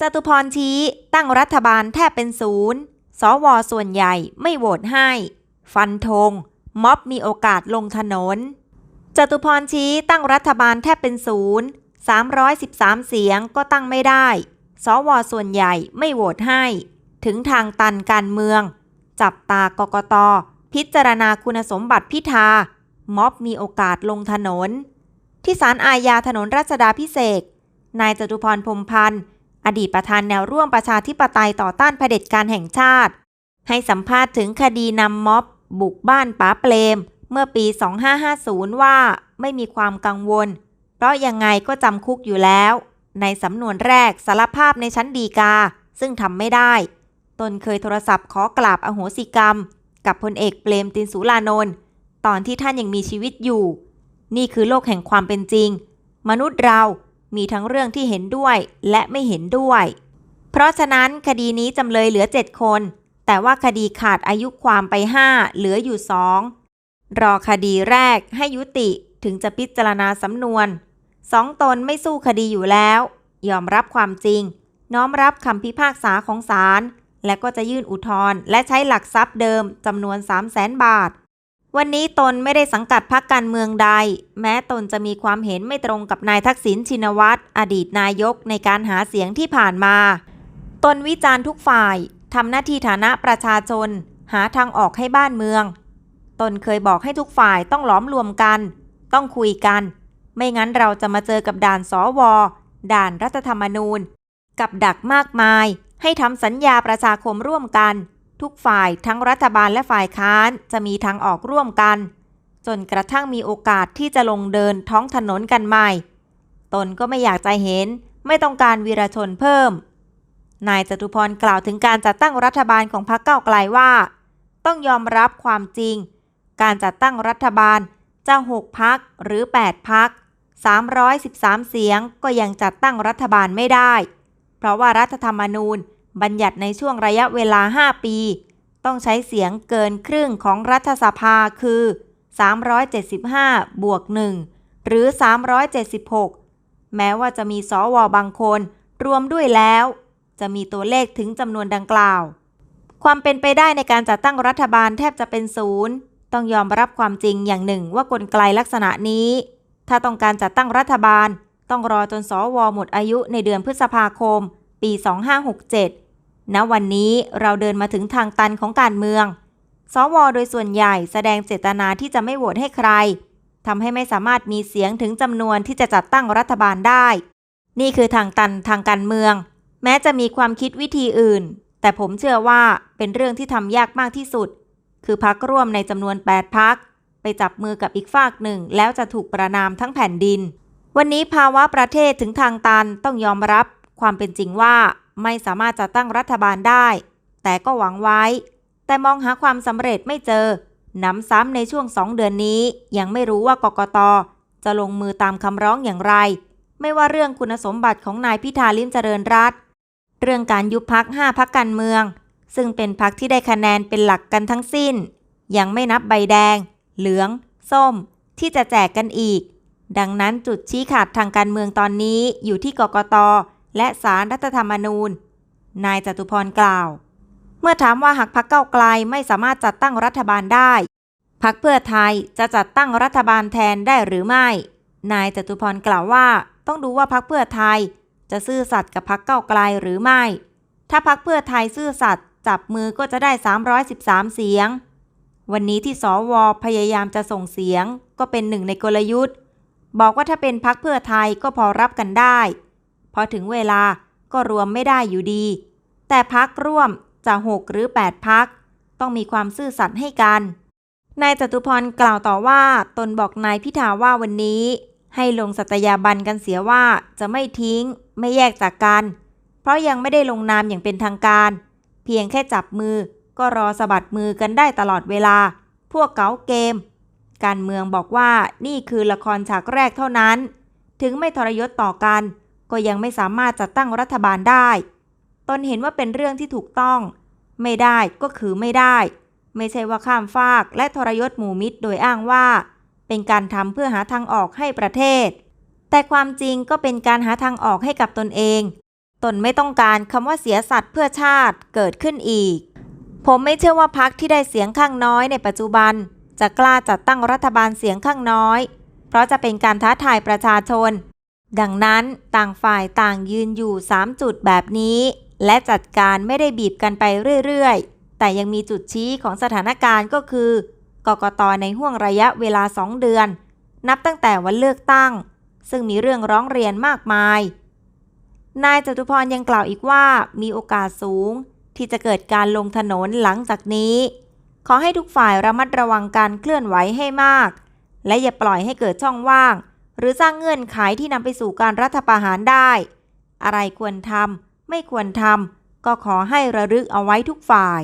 จตุพรชี้ตั้งรัฐบาลแทบเป็นศูนย์ สวส่วนใหญ่ไม่โหวตให้ ฟันธงม็อบมีโอกาสลงถนน จตุพรชี้ตั้งรัฐบาลแทบเป็นศูนย์313 เสียงก็ตั้งไม่ได้ สวส่วนใหญ่ไม่โหวตให้ ถึงทางตันการเมือง จับตากกต พิจารณาคุณสมบัติพิธา ม็อบมีโอกาสลงถนน ที่ศาลอาญาถนนรัชดาพิเศษ นายจตุพรพรมพันธ์ อดีตประธานแนวร่วมประชาธิปไตยต่อต้านเผด็จการแห่งชาติ ให้สัมภาษณ์ถึงคดีนำม็อบ บุกบ้านป๋าเปรม เมื่อปี 2550 ว่าไม่มีความกังวล เพราะยังไงก็จำคุกอยู่แล้ว ในสำนวนแรกสารภาพในชั้นดีกา ซึ่งทำไม่ได้ ตนเคยโทรศัพท์ขอกราบอโหสิกรรม กับพลเอกเปรมตินสุรานนท์ตอนที่ท่านยังมีชีวิตอยู่ นี่คือโลกแห่งความเป็นจริง มนุษย์เรา มีทั้งเรื่องที่เห็นด้วยและไม่เห็นด้วย เพราะฉะนั้นคดีนี้จำเลยเหลือ 7 คน แต่ว่าคดีขาดอายุความไป 5 เหลืออยู่ 2 รอคดีแรกให้ยุติถึงจะพิจารณาสำนวนสองตนไม่สู้คดีอยู่แล้ว ยอมรับความจริง น้อมรับคำพิพากษาของศาลและก็จะยื่นอุทธรณ์และใช้หลักทรัพย์เดิมจำนวน 3 0 0แสนบาท วันนี้ตนไม่ได้สังกัดพรรคการเมืองใด แม้ตนจะมีความเห็นไม่ตรงกับนายทักษิณชินวัตรอดีตนายกในการหาเสียงที่ผ่านมา ตนวิจารณ์ทุกฝ่ายทำหน้าที่ฐานะประชาชน หาทางออกให้บ้านเมือง ตนเคยบอกให้ทุกฝ่ายต้องหลอมรวมกัน ต้องคุยกัน ไม่งั้นเราจะมาเจอกับด่านสวด่านรัฐธรรมนูญ กับดักมากมาย ให้ทำสัญญาประชาคมร่วมกัน ทุกฝ่ายทั้งรัฐบาลและฝ่ายค้านจะมีทางออกร่วมกัน จนกระทั่งมีโอกาสที่จะลงเดินท้องถนนกันใหม่ ตนก็ไม่อยากจะเห็น ไม่ต้องการวีรชนเพิ่ม นายจตุพรกล่าวถึงการจัดตั้งรัฐบาลของพรรคเก้าไกลว่า ต้องยอมรับความจริง การจัดตั้งรัฐบาลจะ 6พักหรือ 8พัก313 เสียงก็ยังจัดตั้งรัฐบาลไม่ได้ เพราะว่ารัฐธรรมนูญ บัญญัติในช่วงระยะเวลา 5 ปี ต้องใช้เสียงเกินครึ่งของรัฐสภาคือ 375 บวก 1 หรือ 376 แม้ว่าจะมีสวบางคน รวมด้วยแล้ว จะมีตัวเลขถึงจำนวนดังกล่าว ความเป็นไปได้ในการจัดตั้งรัฐบาลแทบจะเป็นศูนย์ ต้องยอมรับความจริงอย่างหนึ่งว่ากลไกลักษณะนี้ ถ้าต้องการจัดตั้งรัฐบาล ต้องรอจนสวหมดอายุในเดือนพฤษภาคม ปี 2567 ณ วันนี้เราเดินมาถึงทางตันของการเมือง สว โดยส่วนใหญ่แสดงเจตนาที่จะไม่โหวตให้ใคร ทำให้ไม่สามารถมีเสียงถึงจำนวนที่จะจัดตั้งรัฐบาลได้ นี่คือทางตันทางการเมือง แม้จะมีความคิดวิธีอื่น แต่ผมเชื่อว่าเป็นเรื่องที่ทำยากมากที่สุด คือพักร่วมในจำนวน 8พักไปจับมือกับอีกฝากหนึ่ง แล้วจะถูกประนามทั้งแผ่นดิน วันนี้ภาวะประเทศถึงทางตันต้องยอมรับ ความเป็นจริงว่าไม่สามารถจะตั้งรัฐบาลได้ แต่ก็หวังไว้ แต่มองหาความสำเร็จไม่เจอน้ำซ้ำในช่วงสองเดือนนี้ ยังไม่รู้ว่ากกต จะลงมือตามคำร้องอย่างไร ไม่ว่าเรื่องคุณสมบัติของนายพิธาลิมเจริญรัตเรื่องการยุบพักห้าพักการเมือง ซึ่งเป็นพักที่ได้คะแนนเป็นหลักกันทั้งสิ้น ยังไม่นับใบแดง เหลือง ส้ม ที่จะแจกกันอีก ดังนั้นจุดชี้ขาดทางการเมืองตอนนี้อยู่ที่กกต และสารรัฐธรรมนูญ นายจตุพรกล่าว เมื่อถามว่าหากพักเก้าไกลไม่สามารถจัดตั้งรัฐบาลได้พักเพื่อไทยจะจัดตั้งรัฐบาลแทนได้หรือไม่ นายจตุพรกล่าวว่า ต้องดูว่าพักเพื่อไทย จะซื่อสัตย์กับพักเก้าไกลหรือไม่ ถ้าพักเพื่อไทยซื่อสัตย์จับมือก็จะได้ 313 เสียง วันนี้ที่สวพยายามจะส่งเสียง ก็เป็นหนึ่งในกลยุทธ์ บอกว่าถ้าเป็นพักเพื่อไทยก็พอรับกันได้ อถึงเวลาก็รวมไม่ได้อยู่ดี แต่พักร่วมจะ6หรือ 8 พัก ต้องมีความซื่อสัตย์ให้กัน นายจตุพรกล่าวต่อว่าตนบอกนายพิธาว่าวันนี้ ให้ลงสัตยาบันกันเสียว่าจะไม่ทิ้ง ไม่แยกจากกัน เพราะยังไม่ได้ลงนามอย่างเป็นทางการ เพียงแค่จับมือก็รอสะบัดมือกันได้ตลอดเวลา พวกเก๋าเกม การเมืองบอกว่านี่คือละครฉากแรกเท่านั้น ถึงไม่ทรยศต่อกัน ก็ยังไม่สามารถจัดตั้งรัฐบาลได้ ตนเห็นว่าเป็นเรื่องที่ถูกต้อง ไม่ได้ก็คือไม่ได้ ไม่ใช่ว่าข้ามฟากและทรยศหมู่มิตรโดยอ้างว่า เป็นการทำเพื่อหาทางออกให้ประเทศ แต่ความจริงก็เป็นการหาทางออกให้กับตนเอง ตนไม่ต้องการคำว่าเสียสัตว์เพื่อชาติเกิดขึ้นอีก ผมไม่เชื่อว่าพักที่ได้เสียงข้างน้อยในปัจจุบัน จะกล้าจัดตั้งรัฐบาลเสียงข้างน้อย เพราะจะเป็นการท้าทายประชาชน ดังนั้นต่างฝ่ายต่างยืนอยู่ 3 จุดแบบนี้ และจัดการไม่ได้บีบกันไปเรื่อยๆ แต่ยังมีจุดชี้ของสถานการณ์ก็คือกกตในห่วงระยะเวลา 2 เดือน นับตั้งแต่วันเลือกตั้ง ซึ่งมีเรื่องร้องเรียนมากมาย นายจตุพรยังกล่าวอีกว่ามีโอกาสสูง ที่จะเกิดการลงถนนหลังจากนี้ ขอให้ทุกฝ่ายระมัดระวังการเคลื่อนไหวให้มาก และอย่าปล่อยให้เกิดช่องว่าง หรือสร้างเงื่อนไขที่นำไปสู่การรัฐประหารได้ อะไรควรทำไม่ควรทำก็ขอให้ระลึกเอาไว้ทุกฝ่าย